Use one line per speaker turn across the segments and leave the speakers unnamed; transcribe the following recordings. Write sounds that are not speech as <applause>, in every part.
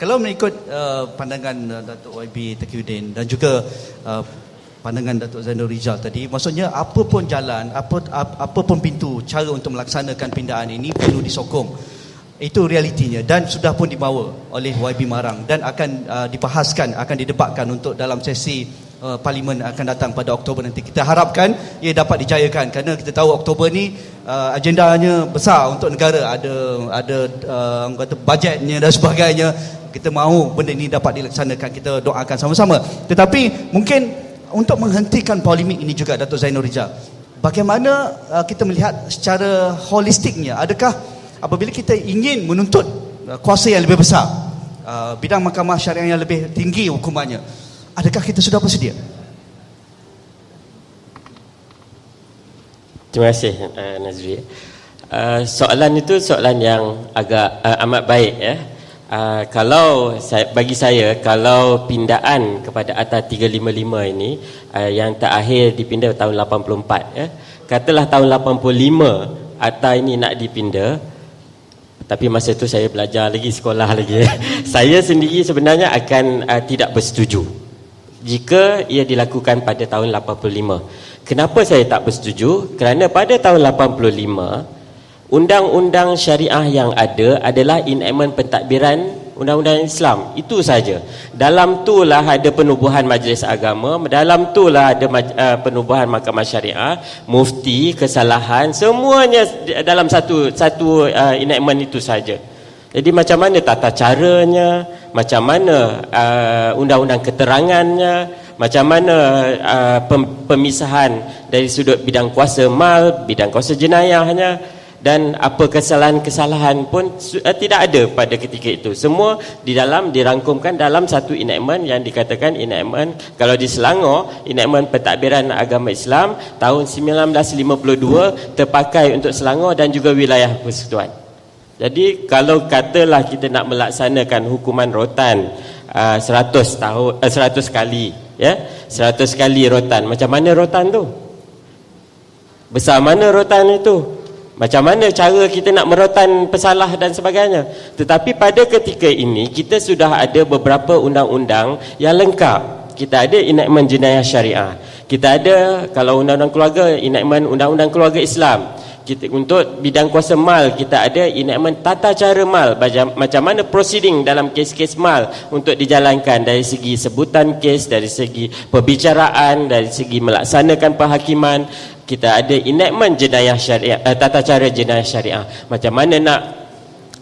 Kalau mengikut uh, pandangan uh, Datuk YB Taqiyuddin dan juga uh, pandangan Datuk Zainul Rizal tadi, maksudnya apa pun jalan, apa apa pun pintu cara untuk melaksanakan pindahan ini perlu disokong. Itu realitinya dan sudah pun dibawa oleh YB Marang dan akan uh, dibahaskan, akan didebatkan untuk dalam sesi uh, parlimen akan datang pada Oktober nanti. Kita harapkan ia dapat dijayakan kerana kita tahu Oktober ni uh, agendanya besar untuk negara, ada ada uh, kata bajetnya dan sebagainya. Kita mahu benda ini dapat dilaksanakan, kita doakan sama-sama. Tetapi mungkin untuk menghentikan polemik ini juga Datuk Zainul Rizal. Bagaimana uh, kita melihat secara holistiknya? Adakah apabila kita ingin menuntut uh, kuasa yang lebih besar uh, bidang mahkamah syariah yang lebih tinggi hukumannya adakah kita sudah bersedia?
Terima kasih uh, Nazri. Uh, soalan itu soalan yang agak uh, amat baik ya. Uh, kalau saya, bagi saya kalau pindaan kepada ATA 355 ini uh, yang terakhir dipindah tahun 84 ya. Katalah tahun 85 ATA ini nak dipindah tapi masa itu saya belajar lagi sekolah lagi <laughs> saya sendiri sebenarnya akan uh, tidak bersetuju jika ia dilakukan pada tahun 85 kenapa saya tak bersetuju? Kerana pada tahun 85 undang-undang syariah yang ada adalah enactment pentadbiran undang-undang Islam. Itu saja. Dalam tu lah ada penubuhan majlis agama dalam tu lah ada uh, penubuhan mahkamah syariah mufti kesalahan semuanya dalam satu satu uh, enactment itu saja. Jadi macam mana tata caranya macam mana uh, undang-undang keterangannya? Macam mana uh, pemisahan dari sudut bidang kuasa mal bidang kuasa jenayahnya? Dan apa kesalahan-kesalahan pun uh, tidak ada pada ketika itu. Semua di dalam dirangkumkan dalam satu enactment yang dikatakan enactment kalau di Selangor enactment pentadbiran agama Islam tahun 1952 terpakai untuk Selangor dan juga wilayah persekutuan jadi kalau katalah kita nak melaksanakan hukuman rotan uh, 100 tahun uh, 100 kali ya 100 kali rotan macam mana rotan tu besar mana rotan itu macam mana cara kita nak merotan pesalah dan sebagainya. Tetapi pada ketika ini kita sudah ada beberapa undang-undang yang lengkap. Kita ada enactment jenayah syariah. Kita ada kalau undang-undang keluarga enactment undang-undang keluarga Islam. Kita untuk bidang kuasa mal kita ada enactment tata cara mal. Macam mana proceeding dalam kes-kes mal untuk dijalankan dari segi sebutan kes dari segi perbicaraan dari segi melaksanakan penghakiman kita ada enactment jenayah syariah uh, tata cara jenayah syariah. Macam mana nak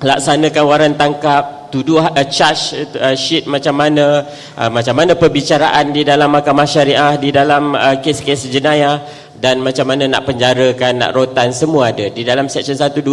laksanakan waran tangkap tuduh uh, charge uh, sheet macam mana uh, macam mana perbicaraan di dalam mahkamah syariah di dalam uh, kes-kes jenayah dan macam mana nak penjarakan nak rotan semua ada. Di dalam section 125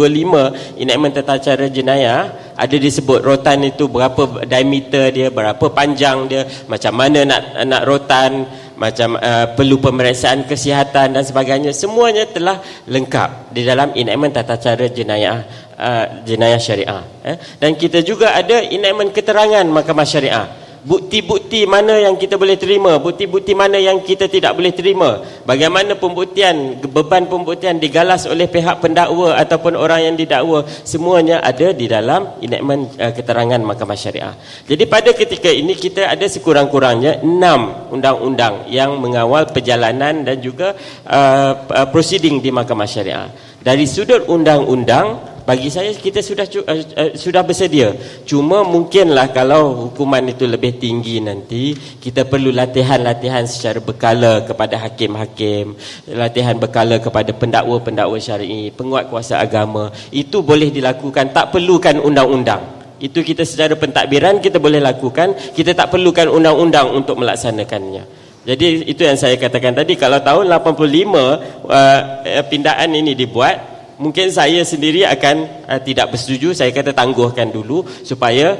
enactment tata cara jenayah ada disebut rotan itu berapa diameter dia berapa panjang dia macam mana nak nak rotan macam uh, perlu pemeriksaan kesihatan dan sebagainya. Semuanya telah lengkap di dalam enactment tata cara jenayah uh, jenayah syariah eh? dan kita juga ada enactment keterangan mahkamah syariah bukti-bukti mana yang kita boleh terima? Bukti-bukti mana yang kita tidak boleh terima? Bagaimana pembuktian beban pembuktian digalas oleh pihak pendakwa ataupun orang yang didakwa? Semuanya ada di dalam enactment uh, keterangan mahkamah syariah. Jadi pada ketika ini kita ada sekurang-kurangnya enam undang-undang yang mengawal perjalanan dan juga uh, uh, proceeding di mahkamah syariah. Dari sudut undang-undang bagi saya kita sudah uh, uh, sudah bersedia. Cuma mungkinlah kalau hukuman itu lebih tinggi nanti kita perlu latihan-latihan secara berkala kepada hakim-hakim latihan berkala kepada pendakwa-pendakwa syar'i penguat kuasa agama. Itu boleh dilakukan tak perlukan undang-undang. Itu kita secara pentadbiran kita boleh lakukan kita tak perlukan undang-undang untuk melaksanakannya. Jadi itu yang saya katakan tadi. Kalau tahun 85 uh, pindaan ini dibuat mungkin saya sendiri akan uh, tidak bersetuju. Saya kata tangguhkan dulu supaya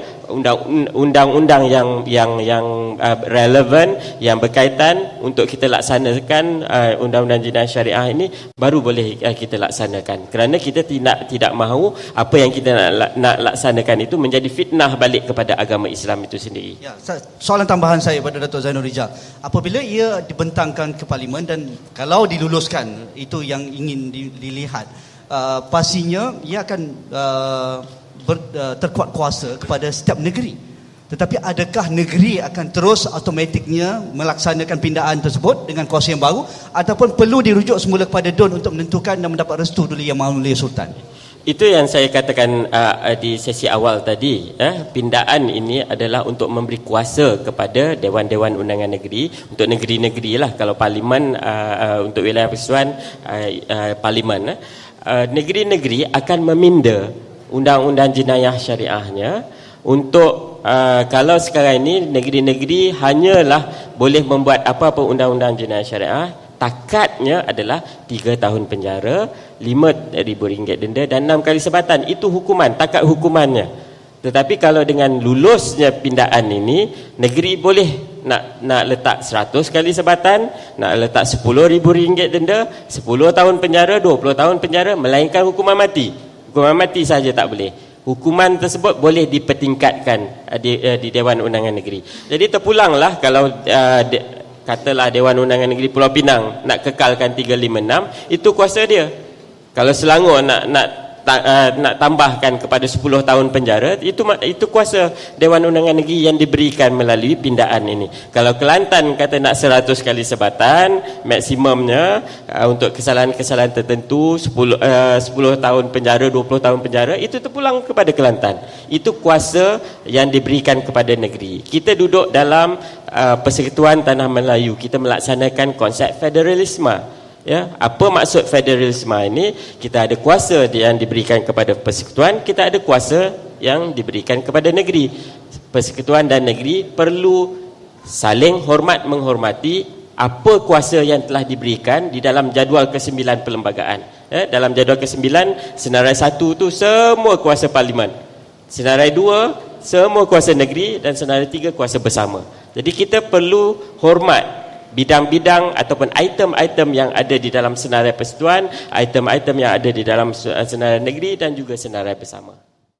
undang-undang yang yang yang uh, relevan yang berkaitan untuk kita laksanakan uh, undang-undang jenayah syariah ini baru boleh uh, kita laksanakan. Kerana kita tidak tidak mahu apa yang kita nak, nak laksanakan itu menjadi fitnah balik kepada agama Islam itu sendiri.
Ya soalan tambahan saya pada Datuk Zainul Rijal. Apabila ia dibentangkan ke parlimen dan kalau diluluskan itu yang ingin dilihat uh, pastinya ia akan uh, ber, uh, terkuat kuasa kepada setiap negeri. Tetapi adakah negeri akan terus automatiknya melaksanakan pindaan tersebut dengan kuasa yang baru ataupun perlu dirujuk semula kepada DUN untuk menentukan dan mendapat restu dulu yang Mulia Sultan?
Itu yang saya katakan uh, di sesi awal tadi. Eh, pindaan ini adalah untuk memberi kuasa kepada Dewan-Dewan Undangan Negeri untuk negeri-negeri lah. Kalau Parlimen uh, uh, untuk wilayah persekutuan uh, uh, Parlimen. Eh. Uh, negeri-negeri akan meminda undang-undang jenayah syariahnya untuk uh, kalau sekarang ini negeri-negeri hanyalah boleh membuat apa-apa undang-undang jenayah syariah takatnya adalah 3 tahun penjara, RM5,000 denda dan 6 kali sebatan. Itu hukuman, takat hukumannya. Tetapi kalau dengan lulusnya pindaan ini, negeri boleh nak nak letak 100 kali sebatan, nak letak RM10,000 denda, 10 tahun penjara, 20 tahun penjara, melainkan hukuman mati. Hukuman mati saja tak boleh. Hukuman tersebut boleh dipertingkatkan uh, di, uh, di Dewan Undangan Negeri. Jadi terpulanglah kalau uh, katalah Dewan Undangan Negeri Pulau Pinang nak kekalkan 356 itu kuasa dia kalau Selangor nak nak uh, nak tambahkan kepada 10 tahun penjara itu itu kuasa Dewan Undangan Negeri yang diberikan melalui pindaan ini. Kalau Kelantan kata nak 100 kali sebatan maksimumnya uh, untuk kesalahan-kesalahan tertentu 10 uh, 10 tahun penjara 20 tahun penjara itu terpulang kepada Kelantan. Itu kuasa yang diberikan kepada negeri. Kita duduk dalam uh, persekutuan tanah Melayu. Kita melaksanakan konsep federalisme Ya, apa maksud federalisme ini? Kita ada kuasa yang diberikan kepada persekutuan, kita ada kuasa yang diberikan kepada negeri. Persekutuan dan negeri perlu saling hormat menghormati apa kuasa yang telah diberikan di dalam jadual ke-9 perlembagaan. Ya, dalam jadual ke-9 senarai satu tu semua kuasa parlimen. Senarai dua semua kuasa negeri dan senarai tiga kuasa bersama. Jadi kita perlu hormat bidang-bidang ataupun item-item yang ada di dalam senarai persekutuan, item-item yang ada di dalam senarai negeri dan juga senarai bersama.